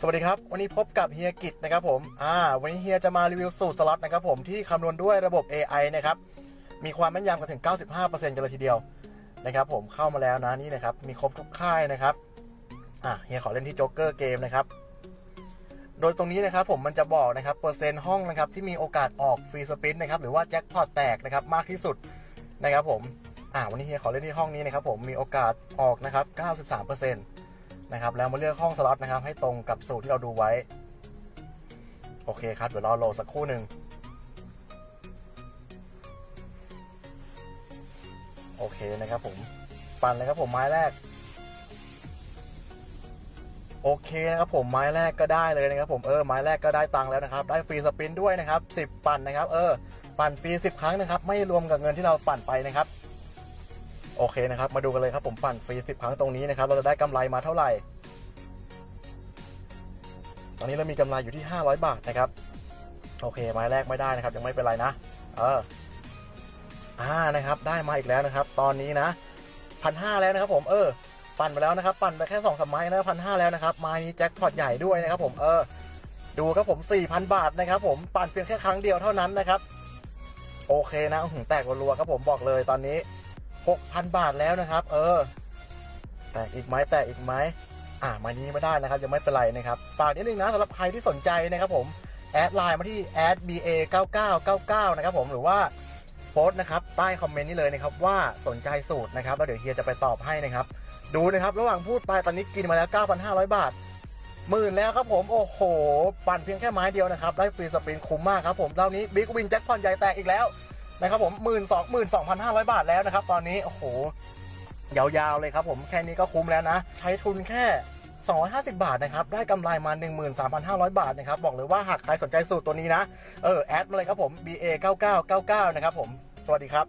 สวัสดีครับ วันนี้พบกับเฮียกิจนะครับผม อ่า วันนี้เฮียจะมารีวิวสูตรสล็อตนะครับผมที่คำนวณด้วยระบบ AI นะครับ มีความแม่นยำกันถึง 95%กันเลยทีเดียวนะครับผมเข้ามาแล้วนะนี่นะครับ มีครบทุกค่ายนะครับ อะเฮียขอเล่นที่โจ๊กเกอร์เกมนะครับ โดยตรงนี้นะครับผมมันจะบอกนะครับเปอร์เซ็นต์ห้องนะครับที่มีโอกาสออกฟรีสปินนะครับหรือว่าแจ็คพอตแตกนะครับมากที่สุดนะครับผม อ่า วันนี้เฮียขอเล่นที่ห้องนี้นะครับผมมีโอกาสออกนะครับ 93% นะครับ แล้วมาเลือกห้องสล็อตนะครับ ให้ตรงกับสูตรที่เราดูไว้ โอเคครับ เดี๋ยวรอโหลดสักครู่หนึ่งโอเคนะครับผม ปั่นเลยครับผมไม้แรก โอเคนะครับผมไม้แรกก็ได้เลยนะครับผมเออไม้แรกก็ได้ตังค์แล้วนะครับ ได้ฟรีสปินด้วยนะครับ10 ปั่นนะครับ เออ ปั่นฟรี10 ครั้งนะครับ ไม่รวมกับเงินที่เราปั่นไปนะครับ โอเคนะครับ มาดูกันเลยครับผมปั่นฟรี10ครั้งตรงนี้นะครับ เราจะได้กำไรมาเท่าไหร่ ตอนนี้เรามีกำไรอยู่ที่ 500 บาทนะครับ โอเคไม้แรกไม่ได้นะครับ ยังไม่เป็นไรนะ เออ อ่านะครับ ได้มาอีกแล้วนะครับ ตอนนี้นะพันห้าแล้วนะครับ ผม เออ ปั่นไปแล้วนะครับ ปั่นไปแค่สองสามไม้นะพันห้าแล้วนะครับ ไม้นี้แจ็คพอตใหญ่ด้วยนะครับ ผม เออ ดูครับผมสี่พันบาทนะครับ ผม ปั่นเพียงแค่ครั้งเดียวเท่านั้นนะครับ โอเคนะหือแตกรัวๆครับผมบอกเลยตอนนี้ หกพันบาทแล้วนะครับ เออ แตกอีกไหมแตกอีกไหมอ่ามานี้ไม่ได้นะครับ ยังไม่เป็นไรนะครับฝากนิดนึงนะสำหรับใครที่สนใจนะครับผมแอดไลน์มาที่ @ba 9999นะครับผมหรือว่าโพสต์นะครับใต้คอมเมนต์นี้เลยนะครับว่าสนใจสูตรนะครับแล้วเดี๋ยวเฮียจะไปตอบให้นะครับ ดูนะครับระหว่างพูดไปตอนนี้กินมาแล้ว 9,500 บาทหมื่นแล้วครับผมโอ้โห ปั่นเพียงแค่ไม้เดียวนะครับ ได้ฟรีสปินคุ้มมากครับผมเท่านี้บิ๊กวินแจ็คพอตใหญ่แตกอีกแล้ว นะครับผมหมื่นสองหมื่นสองพันห้าร้อยบาทแล้วนะครับ ตอนนี้โอ้โหยาวๆเลยครับผมแค่นี้ก็คุ้มแล้วนะ ใช้ทุนแค่ 250 บาทนะครับ ได้กำไรมา 13,500 บาทนะครับ บอกเลยว่าหากใครสนใจสูตรตัวนี้นะ เออ แอดมาเลยครับผม BA 9999 นะครับผม สวัสดีครับ